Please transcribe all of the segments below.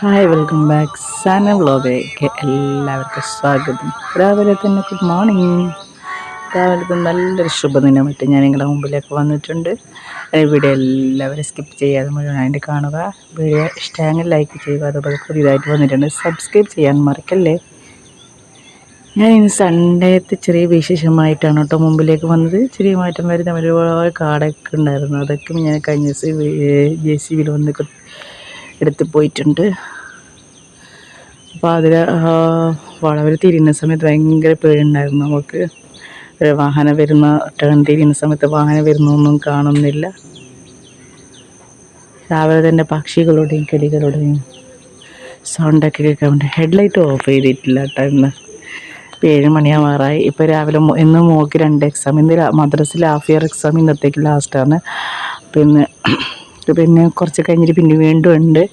Hi welcome back സാന വ്ളോഗിലേക്ക് എല്ലാവർക്കും സ്വാഗതം. രാവിലെ തന്നെ ഗുഡ് മോർണിംഗ് രാവിലത്തെ നല്ലൊരു ശുഭദിനമായിട്ട് ഞാൻ നിങ്ങളുടെ മുമ്പിലേക്ക് വന്നിട്ടുണ്ട്. വീഡിയോ എല്ലാവരും സ്കിപ്പ് ചെയ്യാതെ മുഴുവൻ മുഴുവനായിട്ട് കാണുക. വീഡിയോ ഇഷ്ടമെങ്കിൽ ലൈക്ക് ചെയ്യുക. അതുപോലെ പുതിയതായിട്ട് വന്നിട്ടുണ്ട്. സബ്സ്ക്രൈബ് ചെയ്യാൻ മറക്കല്ലേ? ഞാൻ ഇന്ന് സൺഡേത്തെ ചെറിയ വിശേഷമായിട്ടാണ് കേട്ടോ മുമ്പിലേക്ക് വന്നത്. ചെറിയ മാറ്റം വരുന്ന ഒരുപാട് കാടൊക്കെ ഉണ്ടായിരുന്നു. അതൊക്കെ ഞാൻ കഴിഞ്ഞ ദിവസം ജെ സി ബിയിൽ വന്ന് കൊ- എടുത്ത് പോയിട്ടുണ്ട്. അപ്പോൾ അതിൽ വളവർ തിരിയുന്ന സമയത്ത് ഭയങ്കര പേടിയുണ്ടായിരുന്നു നമുക്ക്. വാഹനം വരുന്ന ടേൺ തിരിയുന്ന സമയത്ത് വാഹനം വരുന്നൊന്നും കാണുന്നില്ല. രാവിലെ തന്നെ പക്ഷികളുടെയും കിളികളുടെയും സൗണ്ടൊക്കെ കേൾക്കാൻ വേണ്ടി ഹെഡ്ലൈറ്റ് ഓഫ് ചെയ്തിട്ടില്ല കേട്ടോ ഇന്ന്. ഏഴ് മണിയാവാറായി. ഇപ്പോൾ രാവിലെ ഇന്ന് മോക്ക് രണ്ട് എക്സാം ഇന്ന് മദ്രസിൽ ഹാഫ് ഇയർ എക്സാം ഇന്നത്തേക്ക് ലാസ്റ്റാണ് പിന്നെ പിന്നെ കുറച്ച് കഴിഞ്ഞിട്ട് പിന്നെ വീണ്ടും ഉണ്ട്.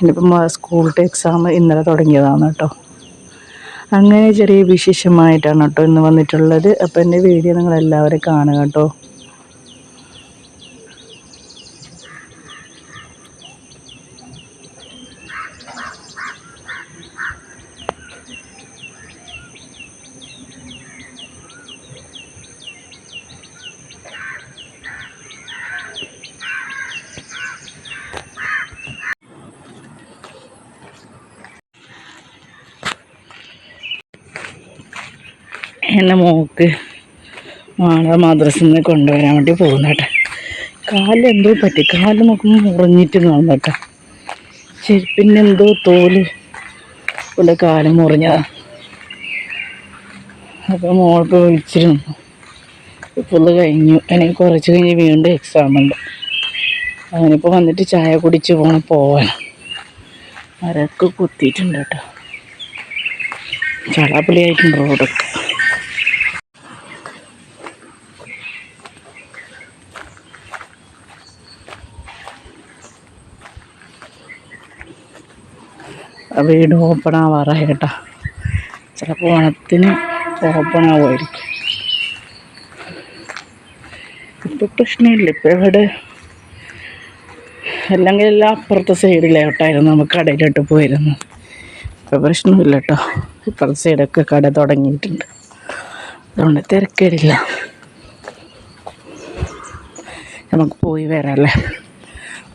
ഇനിയിപ്പം സ്കൂളിലത്തെ എക്സാം ഇന്നലെ തുടങ്ങിയതാണ് കേട്ടോ. അങ്ങനെ ചെറിയ വിശേഷമായിട്ടാണ് കേട്ടോ ഇന്ന് വന്നിട്ടുള്ളത്. അപ്പോൾ എന്റെ വീഡിയോ നിങ്ങളെല്ലാവരും കാണുക കേട്ടോ. എന്റെ മോക്ക് മാള മദ്രസിൽ നിന്ന് കൊണ്ടുവരാൻ വേണ്ടി പോകുന്ന കേട്ടോ. കാലെന്തോ പറ്റി. കാൽ നോക്കുമ്പോൾ മുറിഞ്ഞിട്ട് കാണുന്ന കേട്ടോ. ചെരുപ്പിന്റെ എന്തോ തോൽ. കൊണ്ട് കാൽ മുറിഞ്ഞതാ. അപ്പോൾ മോൾക്ക് വിളിച്ചിരുന്നു. ഇപ്പോൾ ഇത് കഴിഞ്ഞു. എനിക്ക് കുറച്ച് കഴിഞ്ഞ് വീണ്ടും എക്സാം ഉണ്ട്. വന്നിട്ട് ചായ കുടിച്ച് പോകണം പോവാൻ. മരക്ക് കുത്തിയിട്ടുണ്ട് കേട്ടോ. ചളാപ്പിളിയായിട്ടുണ്ട് റോഡൊക്കെ ആ വീട് ഓപ്പൺ ആവാറായി കേട്ടോ. ചിലപ്പോൾ ഓണത്തിന് ഓപ്പൺ ആവുമായിരിക്കും. ഇപ്പം പ്രശ്നമില്ല. ഇപ്പം ഇവിടെ അല്ലെങ്കിൽ എല്ലാം അപ്പുറത്തെ സൈഡിലോട്ടായിരുന്നു നമുക്ക് കടയിലോട്ട് പോയിരുന്നു ഇപ്പം പ്രശ്നമില്ല കേട്ടോ. ഇപ്പുറത്തെ സൈഡൊക്കെ കട തുടങ്ങിയിട്ടുണ്ട്. അതുകൊണ്ട് തിരക്കേടില്ല. നമുക്ക് പോയി വരാമല്ലേ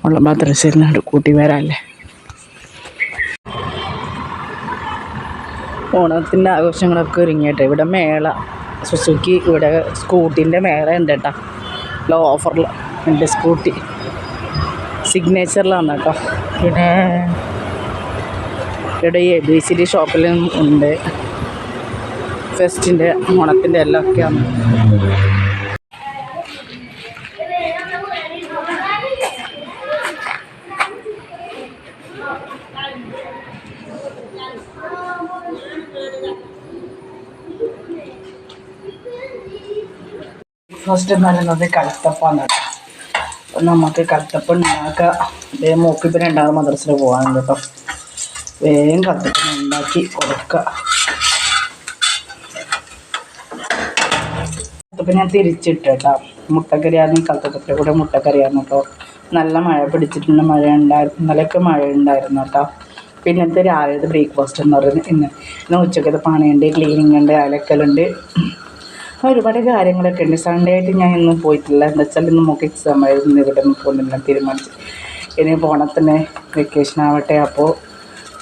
ഉള്ള മദ്രസയിൽ കൂട്ടി വരാമല്ലേ ഓണത്തിന്റെ ആഘോഷങ്ങളൊക്കെ ഒരുങ്ങിയിട്ട് ഇവിടെ മേള സുസുക്കി ഇവിടെ സ്കൂട്ടീന്റെ മേള ഉണ്ട് കേട്ടോ. ലോ ഓഫറിൽ ഉണ്ട് സ്കൂട്ടി. സിഗ്നേച്ചറിലാണ് കേട്ടോ. പിന്നെ ഇവിടെ എ ബി സി ഡി ഷോപ്പിലും ഉണ്ട്. ഫെസ്റ്റിന്റെ ഓണത്തിന്റെ എല്ലാം ഒക്കെയാണ്. ഫസ്റ്റ് പറയുന്നത് കലത്തപ്പാന്ന് കേട്ടോ അപ്പം നമുക്ക് കലത്തപ്പം ഉണ്ടാക്കുക ഇതേ പിന്നെ ഉണ്ടാകുന്ന മദ്രസയിൽ പോകാനുണ്ട് കേട്ടോ. വേഗം കലത്തപ്പം ഉണ്ടാക്കി കൊടുക്കുക കലത്തപ്പം ഞാൻ തിരിച്ചിട്ട് കേട്ടോ. മുട്ടക്കറിയായിരുന്നു കലത്തപ്പത്തിന്റെ കൂടെ മുട്ടക്കറിയായിരുന്നു കേട്ടോ. നല്ല മഴ പിടിച്ചിട്ടുണ്ട്. മഴ ഉണ്ടായിരുന്നു. ഇന്നലെയൊക്കെ മഴ ഉണ്ടായിരുന്നു കേട്ടോ. പിന്നത്തെ രാവിലത്തെ ബ്രേക്ക്ഫാസ്റ്റ് എന്ന് പറയുന്നത് ഇന്ന്. ഇന്ന് ഉച്ചക്കത്തെ പണിയുണ്ട് ക്ലീനിങ് ഉണ്ട് അലക്കലുണ്ട്. ഒരുപാട് കാര്യങ്ങളൊക്കെ ഉണ്ട്. സൺഡേ ആയിട്ട് ഞാൻ ഇന്നും പോയിട്ടില്ല. എന്താ വെച്ചാൽ ഇന്ന് നമുക്ക് എക്സാം ആയിരുന്നു. ഇവിടെ നിന്ന് പോകുന്നില്ല തീരുമാനിച്ചു. ഇനി പോണത്തിന് വെക്കേഷൻ ആവട്ടെ. അപ്പോൾ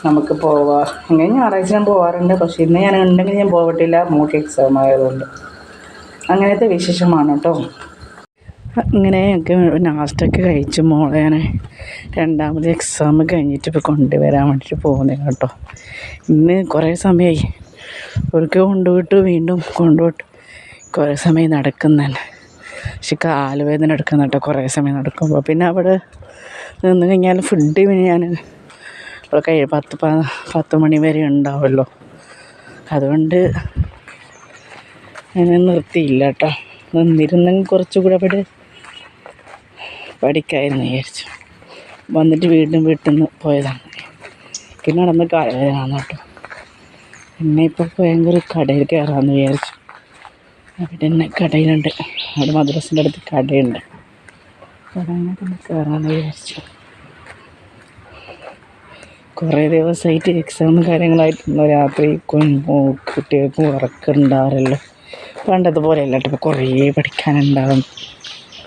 നമുക്ക് പോവാം. അങ്ങനെ ഞായറാഴ്ച ഞാൻ പോവാറുണ്ട്. പക്ഷേ ഇന്ന് ഞാൻ ഉണ്ടെങ്കിൽ ഞാൻ പോകട്ടില്ല നമുക്ക് എക്സാം ആയതുകൊണ്ട്. അങ്ങനത്തെ വിശേഷമാണ് കേട്ടോ. അങ്ങനെ ഒക്കെ ലാസ്റ്റൊക്കെ കഴിച്ചു മോളെ. ഞാൻ രണ്ടാമത് എക്സാം കഴിഞ്ഞിട്ട് ഇപ്പോൾ കൊണ്ടുവരാൻ വേണ്ടിയിട്ട് പോകുന്നത് കേട്ടോ. ഇന്ന് കുറേ സമയമായി ഒരിക്കൽ കൊണ്ടുപോയിട്ട് വീണ്ടും കൊണ്ടുപോയിട്ട് കുറേ സമയം നടക്കുന്നതന്നെ പക്ഷെ കാലുവേദന എടുക്കുന്ന കേട്ടോ കുറേ സമയം നടക്കുമ്പോൾ. പിന്നെ അവിടെ നിന്ന് കഴിഞ്ഞാൽ ഫുഡ് പിന്നെ ഞാൻ ഇവിടെ കഴി പത്ത് പത്ത് മണി വരെ ഉണ്ടാവുമല്ലോ. അതുകൊണ്ട് ഞാൻ നിർത്തിയില്ല കേട്ടോ. നിന്നിരുന്നെങ്കിൽ കുറച്ചുകൂടെ അവിടെ പഠിക്കായിരുന്നു വിചാരിച്ചു. വന്നിട്ട് വീണ്ടും വീട്ടിൽ നിന്ന് പോയതാണ്. പിന്നെ നടന്ന് കാലവേദന കേട്ടോ. പിന്നെ ഇപ്പോൾ ഭയങ്കര കടയിൽ കയറാമെന്ന് വിചാരിച്ചു. തന്നെ കടയിലുണ്ട്. അവിടെ മദ്രസിന്റെ അടുത്ത് കടയുണ്ട്. കടയിലൊക്കെ അങ്ങനെ കയറാമെന്ന് വിചാരിച്ചു. കുറേ ദിവസമായിട്ട് എക്സാം കാര്യങ്ങളായിട്ടുള്ള രാത്രി കൊമ്പോ ഉറക്കുണ്ടാവാറല്ലോ പണ്ടതുപോലെ അല്ല കേട്ടോ ഇപ്പോൾ കുറേ പഠിക്കാനുണ്ടാവും.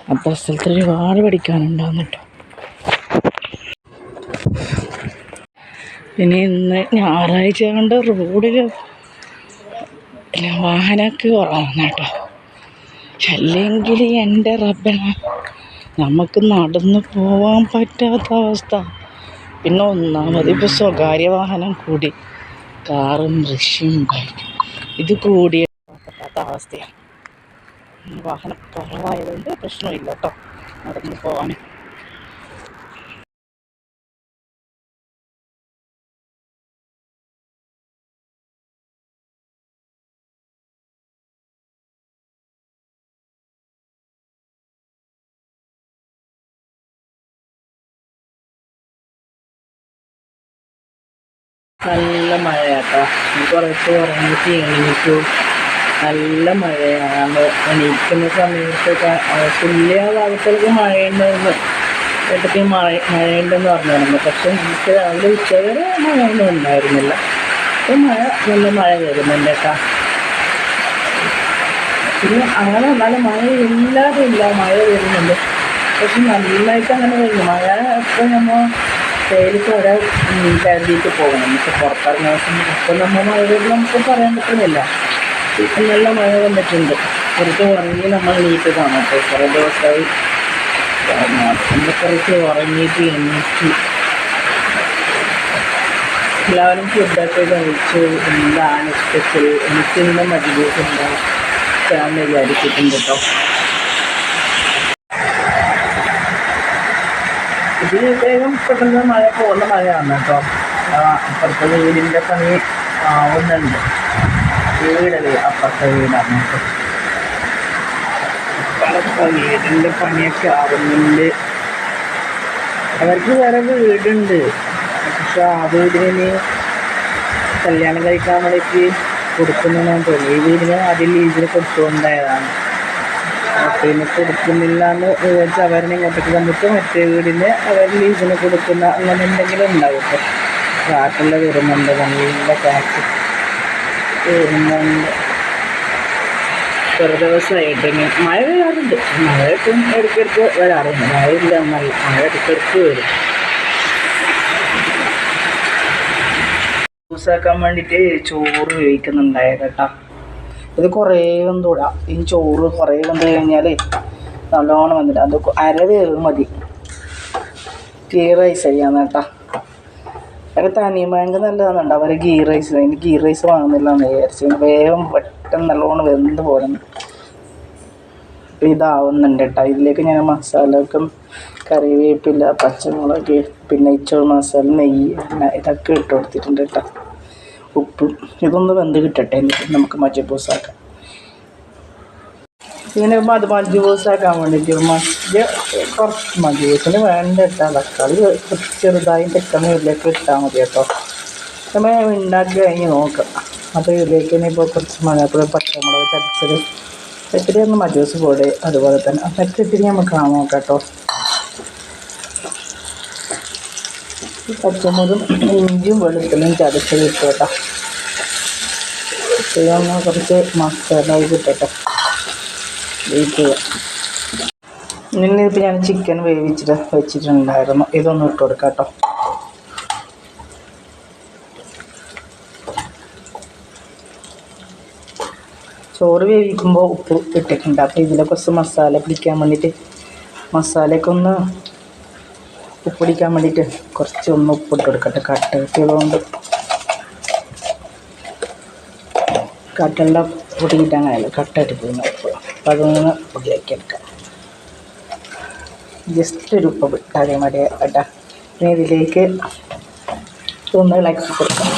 അത്ര സ്ഥലത്ത് ഒരുപാട് പഠിക്കാനുണ്ടാവും കേട്ടോ. പിന്നെ ഇന്ന് ഞായറാഴ്ച കൊണ്ട് റോഡിൽ വാഹനമൊക്കെ കുറവാണ് കേട്ടോ. അല്ലെങ്കിൽ എന്റെ റബ്ബന നമുക്ക് നടന്നു പോവാൻ പറ്റാത്ത അവസ്ഥ. പിന്നെ ഒന്നാമത് ഇപ്പോൾ സ്വകാര്യ വാഹനം കൂടി കാറും റിക്ഷയും ബൈക്കും ഇത് കൂടിയ പറ്റാത്ത അവസ്ഥയാണ്. വാഹനം കുറവായതുകൊണ്ട് പ്രശ്നമില്ല കേട്ടോ നടന്നു പോവാൻ നല്ല മഴയാട്ടോ. കുറച്ച് ഉറങ്ങിയിട്ട് എണീറ്റു നല്ല മഴയാണ്. എണീക്കുന്ന സമയത്തൊക്കെ തുല്യ ഭാഗത്തേക്ക് മഴയുണ്ടെന്ന് കേട്ടിട്ട് മഴ മഴയുണ്ടെന്ന് പറഞ്ഞിരുന്നു പക്ഷെ നമുക്ക് രാവിലെ ഉച്ചവരെ മഴയൊന്നും ഉണ്ടായിരുന്നില്ല. ഇപ്പം മഴ നല്ല മഴ വരുന്നുണ്ട് കേട്ടോ പിന്നെ അങ്ങനെ എന്നാലും മഴ ഇല്ലാതെ ഇല്ല. മഴ വരുന്നുണ്ട്. പക്ഷെ നന്നായിട്ട് അങ്ങനെ വരുന്നു. മഴ ഇപ്പം നമ്മൾ വെയിലത്ത് ഒരാൾ കരുതിയിട്ട് പോകണം. നമുക്ക് പുറത്തിറങ്ങുന്ന സമയത്ത് ഇപ്പം നമ്മൾ മഴയോട് നമുക്ക് പറയാൻ പറ്റുന്നില്ല. ഇപ്പം നല്ല മഴ വന്നിട്ടുണ്ട്. കുറച്ച് ഉറങ്ങി നമ്മൾ എണീറ്റതാണ് അപ്പോൾ കുറേ ദിവസമായി നമ്മൾ കുറച്ച് ഉറങ്ങിയിട്ട് എണീറ്റ് എല്ലാവരും ഫുഡൊക്കെ കഴിച്ചു എന്താണ് സ്പെഷ്യൽ എനിക്ക് ഇന്ന് മജ്ബൂസ് ഞാൻ വിചാരിച്ചിട്ടുണ്ട് കേട്ടോ. ഇത് വേഗം പെട്ടെന്ന് മഴ പോകുന്ന മഴയാണ് കേട്ടോ. അപ്പുറത്തെ വീടിന്റെ പണി ആവുന്നുണ്ട് വീടല്ലേ അപ്പുറത്തെ വീടാണ് അപ്പുറത്തെ വീടിന്റെ പണിയൊക്കെ ആവുന്നുണ്ട്. അവർക്ക് വേറെ വീടുണ്ട്. പക്ഷെ ആ വീടിന് കല്യാണം കഴിക്കാൻ വേണ്ടിയിട്ട് കൊടുക്കുന്നു തോന്നി ഈ വീടിന് ആദ്യം ലീസിന് കൊടുത്തുകൊണ്ടായതാണ്. പിന്നെ കൊടുക്കുന്നില്ല എന്ന് വിചാരിച്ച് അവരെ ഇങ്ങോട്ടേക്ക് വന്നിട്ട് മറ്റേ വീടിന് അവർ ലീസിന് കൊടുക്കുന്ന അങ്ങനെ എന്തെങ്കിലും ഉണ്ടാവും ഇപ്പോൾ കാട്ടിൽ വരുന്നുണ്ട് നല്ല കാറ്റ്. വരുന്നുണ്ട്. കുറേ ദിവസമായിട്ട് മഴ വരാറുണ്ട്. മഴ ഇപ്പം ഇടയ്ക്കിടയ്ക്ക് വരാറുണ്ട്. മഴയില്ല മഴ മഴ ഇടയ്ക്കിടയ്ക്ക് വരും. ജ്യൂസാക്കാൻ വേണ്ടിയിട്ട് ചോറ് വേവിക്കുന്നുണ്ടായത് കേട്ടോ. ഇത് കുറേ വെന്തൂടാ. ഈ ചോറ് കുറേ വെന്ത് കഴിഞ്ഞാൽ നല്ലോണം വന്നിട്ട് അത് അര വേവ് മതി. ഗീ റൈസ് ചെയ്യാന്ന് കേട്ടാ അതൊക്കെ തനിമാങ്ക് നല്ലതാണെന്നുണ്ട് അവർ ഗീ റൈസ് അതിന് ഗീ റൈസ് വാങ്ങുന്നില്ല എന്ന് വിചാരിച്ചു വേഗം പെട്ടെന്ന് നല്ലോണം വെന്ത് പോരുന്നു ഇതാവുന്നുണ്ട് കേട്ടോ ഇതിലേക്ക് ഞാൻ മസാല ഒക്കെ കറിവേപ്പില പച്ചമുളക് പിന്നെ ഇച്ചോ മസാല നെയ്യ് ഇതൊക്കെ ഇട്ട് കൊടുത്തിട്ടുണ്ട് കേട്ടോ ഉപ്പ് ഇതൊന്ന് വെന്ത് കിട്ടട്ടെ. എന്നിട്ട് നമുക്ക് മജ്ജബൂസാക്കാം ഇങ്ങനെ അത് മജ്ജബൂസാക്കാൻ വേണ്ടിയിട്ട് മജ്ജ കുറച്ച് മജ്ജബൂസിന് വേണ്ട ഇട്ടാൽ തക്കാളി ചെറുതായി പെട്ടെന്ന് ഇതിലേക്ക് ഇട്ടാൽ മതി കേട്ടോ. നമ്മൾ ഉണ്ടാക്കി കഴിഞ്ഞ് നോക്കാം. അപ്പോൾ ഇതിലേക്ക് ഇപ്പോൾ കുറച്ച് മഞ്ഞൾപ്പൊടി പച്ചമുളക് ചതച്ചത് ഇത്തിരി ഒന്ന് മജ്ജൂസ് പോടെ അതുപോലെ തന്നെ. അപ്പോൾ ഇത്തിരി നമുക്ക് നോക്കാം കേട്ടോ. പച്ചമുളകും ഇഞ്ചും വെളുത്തുള്ളിയും ചതച്ചത് ഇട്ടു കേട്ടോ ഇതൊന്ന് കുറച്ച് മസാല കിട്ടട്ടോ ചെയ്യാം. ഇന്നിപ്പോൾ ഞാൻ ചിക്കൻ വേവിച്ചിട്ട് വെച്ചിട്ടുണ്ടായിരുന്നു. ഇതൊന്ന് ഇട്ട് കൊടുക്കാം കേട്ടോ ചോറ് വേവിക്കുമ്പോൾ ഉപ്പ് ഇട്ടിട്ടുണ്ട്. അപ്പോൾ ഇതിലെ കുറച്ച് മസാല പിടിക്കാൻ വേണ്ടിയിട്ട് മസാലയൊക്കെ ഒന്ന് ഉപ്പ് പിടിക്കാൻ വേണ്ടിയിട്ട് കുറച്ച് ഒന്ന് ഉപ്പിട്ട് കൊടുക്കട്ടെ. കട്ട കിട്ടിയതുകൊണ്ട്. കട്ടണ്ട പൊടിയിട്ട് അങ്ങനെയല്ല കട്ട പോകുന്ന ഉപ്പ്. അപ്പം അതൊന്ന് പൊടിയാക്കി എടുക്കാം. ജസ്റ്റ് ഒരു ഉപ്പ് ഇട്ടാൽ മതി കേട്ടാ. പിന്നെ ഇതിലേക്ക് ഒന്ന് ഇളക്കി കൊടുക്കാം.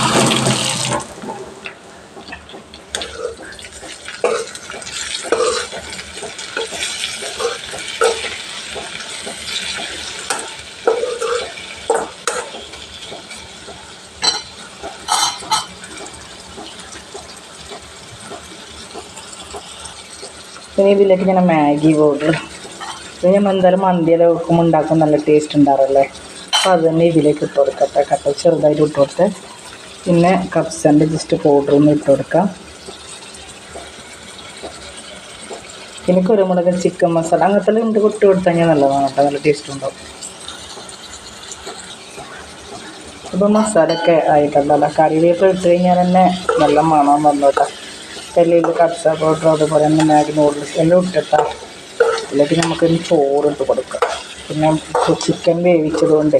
പിന്നെ ഇതിലേക്ക് ഞാൻ മാഗി പൗഡർ പിന്നെ നമ്മൾ എന്തായാലും മന്തിയുടെ വെക്കുമ്പോൾ ഉണ്ടാക്കും നല്ല ടേസ്റ്റ് ഉണ്ടാറല്ലേ അപ്പോൾ അത് തന്നെ ഇതിലേക്ക് ഇട്ട് കൊടുക്കട്ടെ. കട്ട ചെറുതായിട്ട് ഇട്ട് കൊടുത്ത് പിന്നെ കപ്സന്റെ ജസ്റ്റ് പൗഡർ ഒന്ന് ഇട്ട് കൊടുക്കാം. പിന്നെ കുരുമുളക് ചിക്കൻ മസാല അങ്ങനത്തെ ഉണ്ട് ഇട്ട് കൊടുത്തു കഴിഞ്ഞാൽ നല്ലതാണ് കേട്ടോ. നല്ല ടേസ്റ്റ് ഉണ്ടാവും. അപ്പോൾ മസാലയൊക്കെ ആയിട്ടുണ്ടല്ലോ കറിവേപ്പ് ഇട്ട് കഴിഞ്ഞാൽ തന്നെ നല്ല മണം വന്നു കേട്ടോ. എല്ലാം കബ്സ പൗഡർ അതുപോലെ തന്നെ മാഗി നൂഡിൽസ് എല്ലാം ഇട്ടിട്ടാ. അല്ലെങ്കിൽ നമുക്കൊന്ന് ചോറ് ഇട്ട് കൊടുക്കാം. പിന്നെ ചിക്കൻ വേവിച്ചത് കൊണ്ട്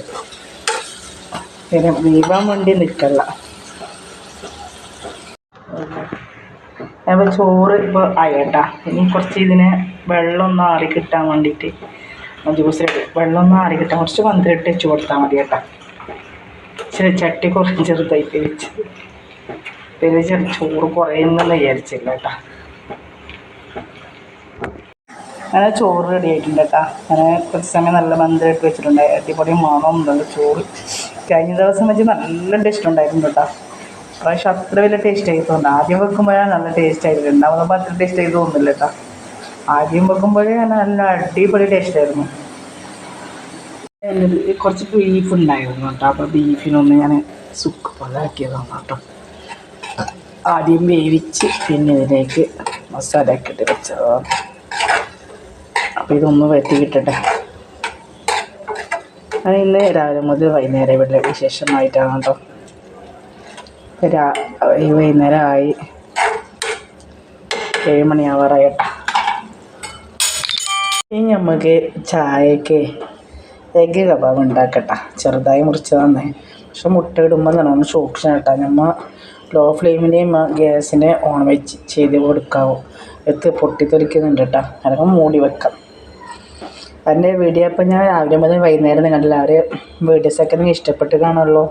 പിന്നെ വീവാൻ വേണ്ടി നിൽക്കല്ല അപ്പോൾ ചോറ് ഇപ്പോൾ ആയേട്ടാ. ഇനി കുറച്ച് ഇതിനെ വെള്ളം ഒന്ന് ആറി കിട്ടാൻ വേണ്ടിയിട്ട് ജ്യൂസ് വെള്ളം ഒന്ന് ആറി കിട്ടാൻ കുറച്ച് പന്ത്രണ്ട് വെച്ച് കൊടുത്താൽ മതി കേട്ടോ ഇച്ചിരി ചട്ടി കുറച്ച് ചെറുതായിട്ട് വെച്ച്. പിന്നെ ചെറു ചോറ് കുറയുന്നെന്ന് വിചാരിച്ചില്ല കേട്ടോ. അങ്ങനെ ചോറ് റെഡി ആയിട്ടുണ്ട് കേട്ടോ. അങ്ങനെ കുറച്ച് സമയം നല്ല മന്ദിരമായിട്ട് വെച്ചിട്ടുണ്ട്. അടിപൊളി മണം നല്ല ചോറ്. കഴിഞ്ഞ ദിവസം വെച്ച് നല്ല ടേസ്റ്റ് ഉണ്ടായിരുന്നു കേട്ടോ. പ്രാവശ്യം അത്ര വലിയ ടേസ്റ്റ് ആയി തോന്നുന്നു ആദ്യം വെക്കുമ്പോഴാണ് നല്ല ടേസ്റ്റ് ആയിരുന്നു രണ്ടാമതപ്പോൾ അത്ര ടേസ്റ്റ് ആയി തോന്നുന്നില്ല കേട്ടോ. ആദ്യം വെക്കുമ്പോഴേ നല്ല അടിപൊളി ടേസ്റ്റ് ആയിരുന്നു. കുറച്ച് ബീഫ് ഉണ്ടായിരുന്നു കേട്ടോ. അപ്പോൾ ബീഫിനൊന്ന് ഞാൻ സുക്ക് പോലെ ആക്കിയതാണ് കേട്ടോ. ആദ്യം വേവിച്ച് പിന്നെ ഇതിലേക്ക് മസാല ഒക്കെ ഇട്ട് വെച്ചതാണ് അപ്പോൾ ഇതൊന്ന് വറ്റി കിട്ടട്ടെ. അത് ഇന്ന് രാവിലെ മുതൽ വൈകുന്നേരം ഇവിടെ വിശേഷമായിട്ടാണ് കേട്ടോ രാ ഈ വൈകുന്നേരം ആയി. ഏഴ് മണിയാവാറായി ഈ ഇനി നമുക്ക് ചായക്ക് എഗ്ഗ് കബാബ് ഉണ്ടാക്കട്ടെ. ചെറുതായി മുറിച്ച് തന്നെ പക്ഷെ മുട്ട ഇടുമ്പോൾ നല്ലോണം സൂക്ഷിക്കണം കേട്ടോ നമ്മൾ ലോ ഫ്ലെയിമിനെയും ഗ്യാസിനെ ഓൺ വെച്ച് ചെയ്ത് കൊടുക്കാവൂ. എത്ത് പൊട്ടിത്തെറിക്കുന്നുണ്ട് കേട്ടോ അതൊക്കെ മൂടി വെക്കാം. എന്റെ വീഡിയോ ഇപ്പം ഞാൻ രാവിലെ മുതൽ വൈകുന്നേരം നിങ്ങളെല്ലാവരും വീഡിയോസൊക്കെ നിങ്ങൾ ഇഷ്ടപ്പെട്ട് കാണുമല്ലോ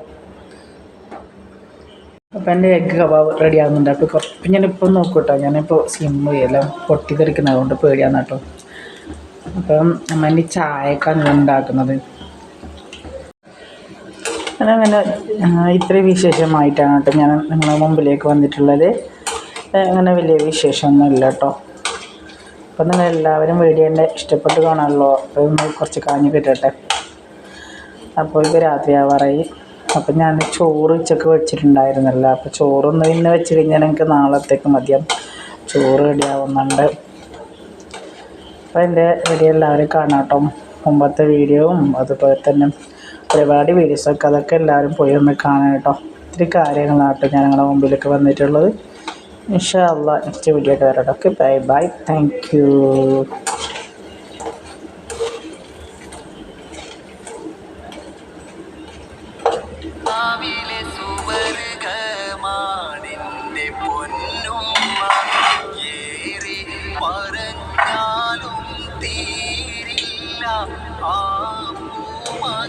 അപ്പം എന്റെ എഗ്ഗ് കബാബ് റെഡി ആകുന്നുണ്ട് അപ്പോൾ കുറച്ച് ഞാനിപ്പോൾ നോക്കൂ കേട്ടോ ഞാനിപ്പോൾ സിം എല്ലാം പൊട്ടിത്തെറിക്കുന്നത് കൊണ്ട് പേടിയാണ് കേട്ടോ അപ്പം അമ്മ ചായക്കാണ് ഉണ്ടാക്കുന്നത്. അങ്ങനെ ഇത്രയും വിശേഷമായിട്ടാണ് കേട്ടോ ഞാൻ നിങ്ങളുടെ മുമ്പിലേക്ക് വന്നിട്ടുള്ളത്. അങ്ങനെ വലിയ വിശേഷമൊന്നുമില്ല കേട്ടോ. അപ്പം നിങ്ങൾ എല്ലാവരും വീഡിയോന്റെ ഇഷ്ടപ്പെട്ട് കാണാമല്ലോ നിങ്ങൾ കുറച്ച് കാഞ്ഞ് കിട്ടട്ടെ. അപ്പോൾ ഇപ്പോൾ രാത്രി ആവാറായി. അപ്പം ഞാൻ ചോറ് ഉച്ചയ്ക്ക് വെച്ചിട്ടുണ്ടായിരുന്നല്ലോ. അപ്പോൾ ചോറൊന്ന് പിന്നെ വെച്ച് കഴിഞ്ഞാൽ എനിക്ക് നാളത്തേക്ക് മതിയാവും. ചോറ് റെഡിയാവുന്നുണ്ട് അപ്പോൾ എന്റെ വീഡിയോ എല്ലാവരും കാണാം കേട്ടോ. മുമ്പത്തെ വീഡിയോവും അതുപോലെ തന്നെ ഒരുപാട് വീഡിയോസൊക്കെ അതൊക്കെ എല്ലാവരും പോയി ഒന്ന് കാണാം കേട്ടോ. ഒത്തിരി കാര്യങ്ങളാണ് കേട്ടോ ഞാൻ നിങ്ങളുടെ മുമ്പിലേക്ക് വന്നിട്ടുള്ളത്. ഇൻഷാ അള്ളാഹ് നെക്സ്റ്റ് വീഡിയോ ആയിട്ട് വരാം okay bye bye thank you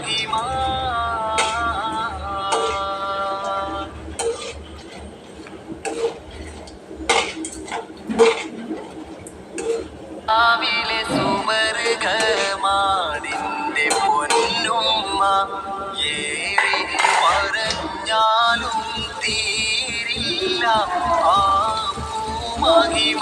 Mahima ഭാവിയിലെ സുവർഗമാണിന്റെ പൊന്നുമ്മ ഏറി പറഞ്ഞാലും തീരില്ല. ആ മഹിമ